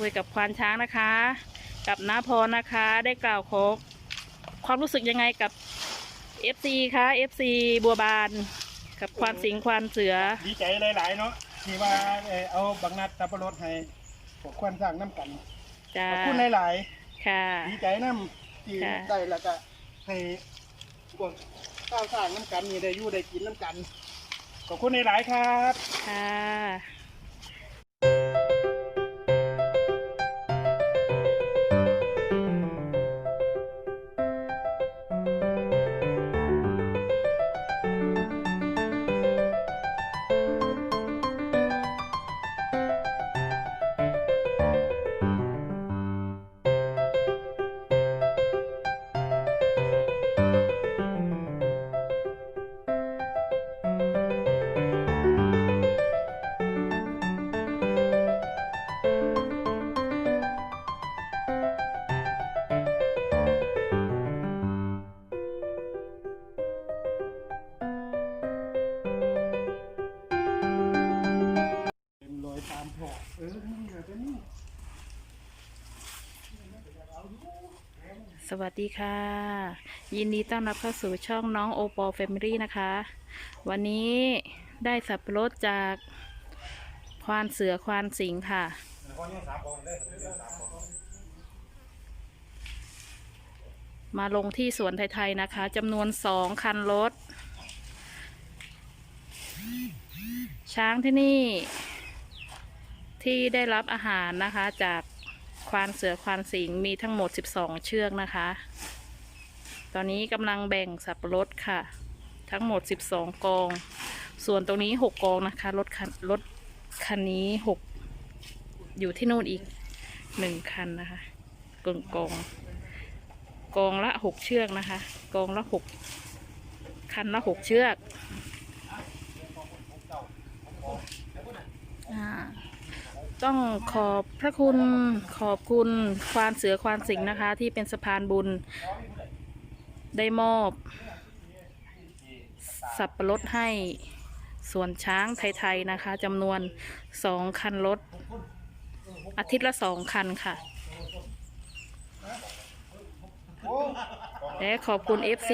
คุยกับควานช้างนะคะ กับน้าพรนะคะ ได้กล่าวขอความรู้สึกยังไงกับ FC คะ FC บัวบาน กับควานสิงห์ควานเสือ ดีใจหลายๆเนาะที่ว่าเอ่อเอาบังนัดตับปะรดให้พวกควรสร้างน้ำกันจ้าขอบคุณหลายค่ะ ๆดีใจน้ำที่ค่ะ ได้แล้วก็ให้พวกข้าวสร้างน้ำกันนี่ได้อยู่ได้กินน้ำกันขอบคุณหลายๆครับ ค่ะ สวัสดีค่ะ ยินดีต้อนรับเข้าสู่ช่องน้องโอปอลแฟมิลี่นะคะ วันนี้ได้สับปะรดจากควานเสือควานสิงค่ะ มาลงที่สวนไทย ๆ นะคะจำนวนสองคันรถ ช้างที่นี่ ที่ได้รับอาหารนะคะ จากควานเสือควานสิงมีทั้งหมด 12 เชือกนะคะ ตอนนี้กำลังแบ่งสับปะรดค่ะ ทั้งหมด 12 กอง ส่วนตรงนี้ 6 กองนะคะรถคันรถคันนี้ 6 อยู่ที่นู่นอีก 1 คันนะคะกองกองกองละ 6 เชือกนะคะ กองละ 6 คันละ 6 เชือกอ่า ต้องขอบพระคุณขอบคุณควานเสือควานสิงห์นะคะ ที่เป็นสะพานบุญ ได้มอบ สับปะรดให้ส่วนช้างไทยๆนะคะจำนวนสองคันรถ อาทิตย์ละสองคันค่ะ และขอบคุณ FC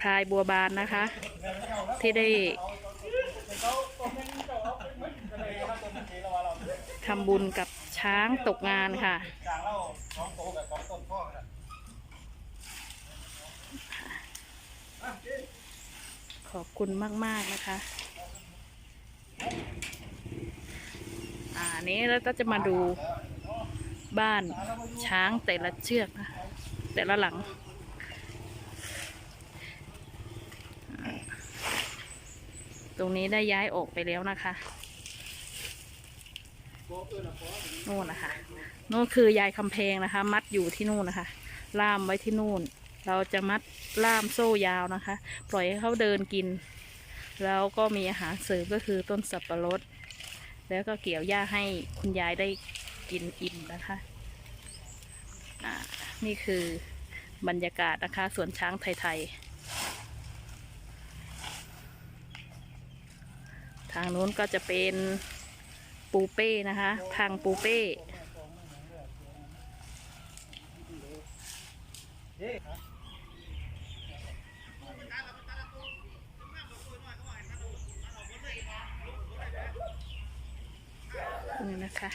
พลายบัวบานนะคะ ที่ได้ ทำบุญกับช้างตกงานค่ะ ขอบคุณมาก ๆ นะคะอ่านี้เราก็จะมาดูบ้านช้างแต่ละเชือกนะแต่ละหลังตรงนี้ได้ย้ายออกไปแล้วนะคะ นู่นนะคะนู่นคือยายคำแพลงนะคะ มัดอยู่ที่นู่นนะคะ ล่ามไว้ที่นู่น เราจะมัดล่ามโซ่ยาวนะคะ ปล่อยให้เขาเดินกิน แล้วก็มีอาหารเสริมก็คือต้นสับปะรด แล้วก็เกี่ยวหญ้าให้คุณยายได้กินอิ่มนะคะนี่คือบรรยากาศนะคะสวนช้างไทยๆ ทางนู้นก็จะเป็น ปูเป้นะคะทางปูเป้นี่นะคะ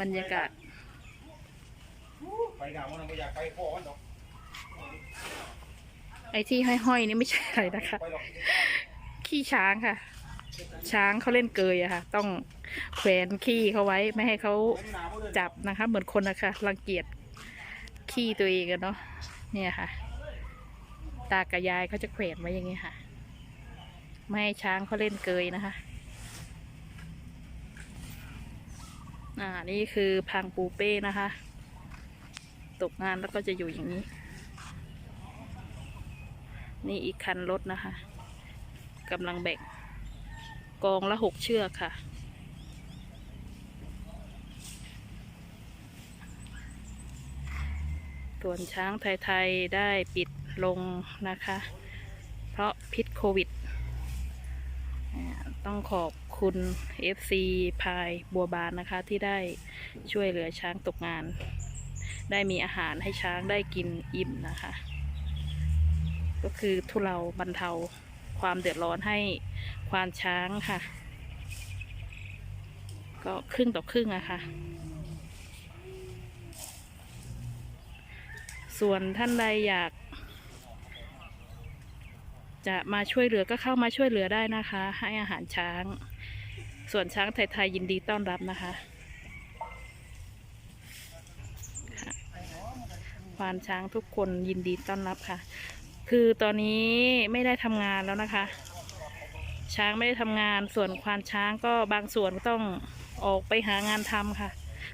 บรรยากาศ ไปกลางมันไม่อยากไปพ่อมันดอกไอ้ที่ห้อยๆนี่ไม่ใช่อะไรนะคะไปหรอกขี้ช้างค่ะ ช้างเขาเล่นเกยอะค่ะ ต้อง แขวนขี้เขาไว้ไม่ให้เขาจับนะคะ เหมือนคนนะคะรังเกียจขี้ตัวเองอะเนาะเนี่ยค่ะ ตากับยายเขาจะแขวนไว้อย่างนี้ค่ะ ไม่ให้ช้างเขาเล่นเกยนะคะอ่านี่คือพังปูเป้นะคะ ตกงานแล้วก็จะอยู่อย่างนี้ นี่อีกคันรถนะคะกำลังแบ่งกองละหกเชือกค่ะ ส่วนช้างไทย ๆ ได้ปิดลงนะคะ เพราะพิษโควิด ต้องขอบคุณ FC พายบัวบานนะคะที่ได้ช่วยเหลือช้างตกงาน ได้มีอาหารให้ช้างได้กินอิ่มนะคะ ก็คือทุเลาบรรเทาความเดือดร้อนให้ควานช้างค่ะ ก็ครึ่งต่อครึ่งอะค่ะ ส่วนท่านใดอยาก จะมาช่วยเหลือก็เข้ามาช่วยเหลือได้นะคะ ให้อาหารช้าง ส่วนช้างไทยๆยินดีต้อนรับนะคะควานช้างทุกคนยินดีต้อนรับค่ะ คือตอนนี้ไม่ได้ทำงานแล้วนะคะ ช้างไม่ได้ทำงาน ส่วนควานช้างก็บางส่วนต้องออกไปหางานทำค่ะ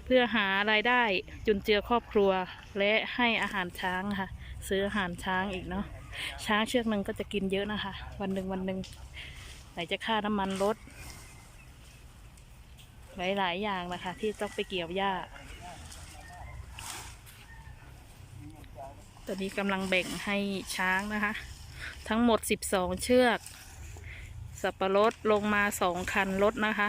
พื่อหารายได้จุนเจือครอบครัว และให้อาหารช้างค่ะ ซื้ออาหารช้างอีกเนาะช้างเชือกหนึ่งก็จะกินเยอะนะคะ วันหนึ่งวันหนึ่งไหนจะค่าน้ำมันรถหลายๆอย่างนะคะ ที่ต้องไปเกี่ยวหญ้าตอนนี้กำลังแบ่งให้ช้างนะคะ ทั้งหมด 12 เชือก สับปะรดลงมาสองคันรถนะคะ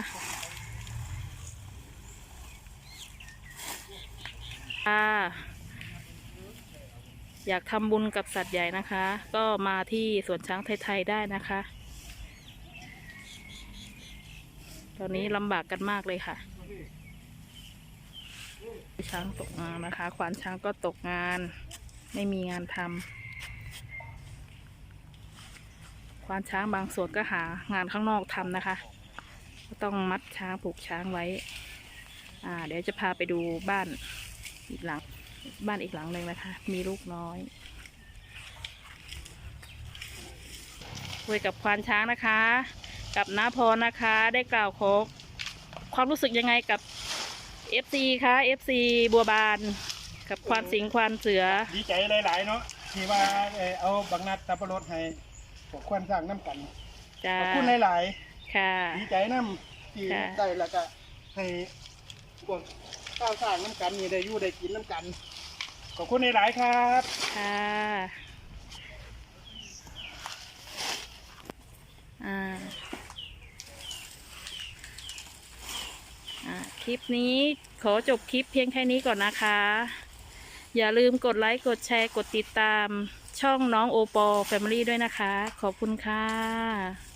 ค่ะ อยากทำบุญกับสัตว์ใหญ่นะคะ ก็มาที่สวนช้างไทยๆได้นะคะ ตอนนี้ลำบากกันมากเลยค่ะ ช้างตกงานนะคะควานช้างก็ตกงาน ไม่มีงานทำควานช้างบางส่วนก็หางานข้างนอกทำนะคะ ก็ต้องมัดช้างผูกช้างไว้ อ่า เดี๋ยวจะพาไปดูบ้าน อีกหลัง บ้านอีกหลังหนึ่งนะคะ มีลูกน้อยคุยกับควานช้างนะคะ กับน้าพรนะคะ ได้กล่าวขอความรู้สึกยังไงกับ FC คะ FC บัวบาน กับควานสิงห์ควานเสือ ดีใจหลาย ๆ เนาะที่ว่าเอ่อเอาบางนัดตับปะรดให้พวกควรสร้างน้ำกันจ้าขอบคุณหลาย ค่ะ ๆ ดีใจน้ำที่ค่ะ ได้แล้วก็ให้พวก ข้าวสร้างน้ำกันนี่ได้อยู่ได้กินน้ำกัน ขอบคุณในหลายๆครับ ค่ะอ่าอ่าคลิปนี้ขอจบคลิปเพียงแค่นี้ก่อนนะคะ อย่าลืมกดไลค์ กดแชร์ กดติดตามช่องน้องโอปอแฟมิลี่ด้วยนะคะ ขอบคุณค่ะ